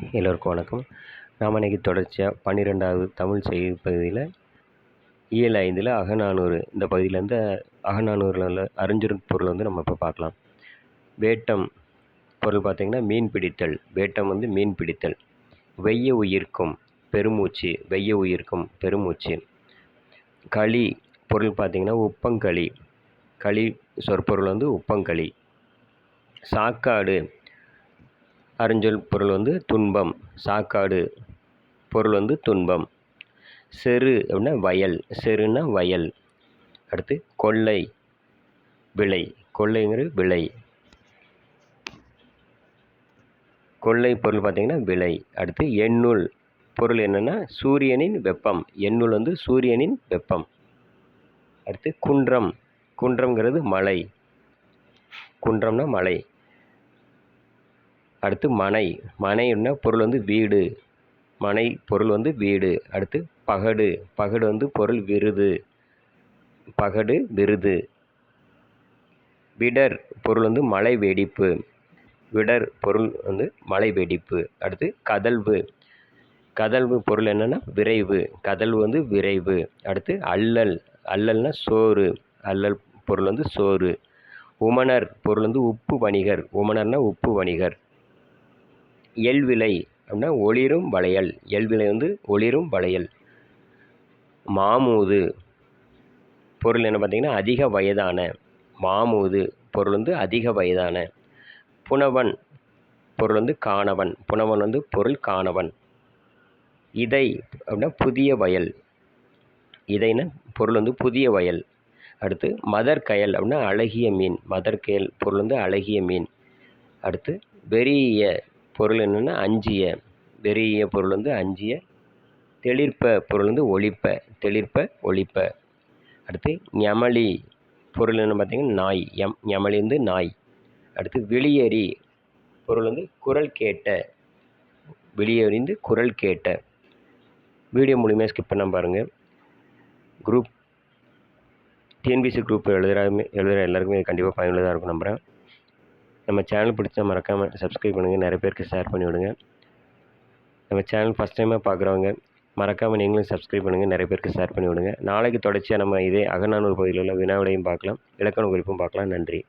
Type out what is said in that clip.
எல்லோருக்கும் வணக்கம். நாம் இன்றைக்கி தொடர்ச்சியாக பன்னிரெண்டாவது தமிழ் செய்தி பகுதியில் இயல் ஐந்தில் அகநானூறு. இந்த பகுதியிலேருந்து அகநானூறில் உள்ள அறிஞர் பொருள் வந்து நம்ம இப்போ பார்க்கலாம். வேட்டம் பொருள் பார்த்திங்கன்னா மீன் பிடித்தல். வேட்டம் வந்து மீன் பிடித்தல். வெய்ய உயிர்க்கும் பெருமூச்சு. வெய்ய உயிர்க்கும் பெருமூச்சு. களி பொருள் பார்த்திங்கன்னா உப்பங்களி களி சொற்பொருள் வந்து உப்பங்களி சாக்காடு அருஞ்சொல் பொருள் வந்து துன்பம் சாக்காடு பொருள் வந்து துன்பம். செரு அப்படின்னா வயல் செருன்னா வயல். அடுத்து கொள்ளை விளை கொள்ளைங்கிறது விலை கொள்ளை பொருள் பார்த்திங்கன்னா விலை அடுத்து எண்ணுள் பொருள் என்னென்னா சூரியனின் வெப்பம். எண்ணுள் வந்து சூரியனின் வெப்பம். அடுத்து குன்றம். குன்றம்ங்கிறது மலை. குன்றம்னா மலை. அடுத்து மனை. மனைன்னா பொருள் வந்து வீடு. மனை பொருள் வந்து வீடு. அடுத்து பகடு. பகடு வந்து பொருள் விருது. பகடு விருது. விடர் பொருள் வந்து மலை வெடிப்பு. விடர் பொருள் வந்து மலை வெடிப்பு. அடுத்து கதல்வு. கதல்வு பொருள் என்னென்னா விரைவு. கதல்வு வந்து விரைவு. அடுத்து அல்லல். அல்லல்னா சோறு. அல்லல் பொருள் வந்து சோறு. உமனர் பொருள் வந்து உப்பு வணிகர். உமனர்னா உப்பு வணிகர். எல்விலை அப்படின்னா ஒளிரும் வளையல். எல்விலை வந்து ஒளிரும் வளையல். மாமூது பொருள் என்ன பார்த்தீங்கன்னா அதிக வயதான. மாமூது பொருள் வந்து அதிக வயதான. புனவன் பொருள் வந்து காணவன். புனவன் வந்து பொருள் காணவன். இதை அப்படின்னா புதிய வயல். இதைன்னா பொருள் வந்து புதிய வயல். அடுத்து மதர் கயல் அப்படின்னா அழகிய மீன். மதர் கயல் பொருள் வந்து அழகிய மீன். அடுத்து வெறிய பொருள் என்னென்னா அஞ்சிய வெறிய பொருள் வந்து அஞ்சிய தெளிர்ப்ப பொருள் வந்து ஒழிப்ப தெளிர்ப்ப ஒழிப்ப அடுத்து ஞமளி பொருள் என்ன பார்த்தீங்கன்னா நாய் எம் ஞமளி வந்து நாய். அடுத்து வெளியேறி பொருள் வந்து குரல் கேட்ட வெளியேறிந்து குரல் கேட்ட. வீடியோ மூலியமாக ஸ்கிப் பண்ண பாருங்கள் குரூப் டிஎன்பிசி குரூப் எழுதுகிற எழுதுகிற எல்லாருக்குமே கண்டிப்பாக பயனுள்ளதாக இருக்கும் நம்புகிறேன் நம்ம சேனல் பிடிச்சா மறக்காமல் சப்ஸ்கிரைப் பண்ணுங்கள் நிறைய பேருக்கு ஷேர் பண்ணி விடுங்க. நம்ம சேனல் ஃபஸ்ட் டைமாக பார்க்குறவங்க மறக்காமல் நீங்களும் சப்ஸ்கிரைப் பண்ணுங்கள் நிறைய பேருக்கு ஷேர் பண்ணி விடுங்க. நாளைக்கு தொடர்ச்சியாக நம்ம இதே அகநானூர் பகுதியில் உள்ள வினாவிடையும் பார்க்கலாம். இலக்கண குறிப்பும் பார்க்கலாம். நன்றி.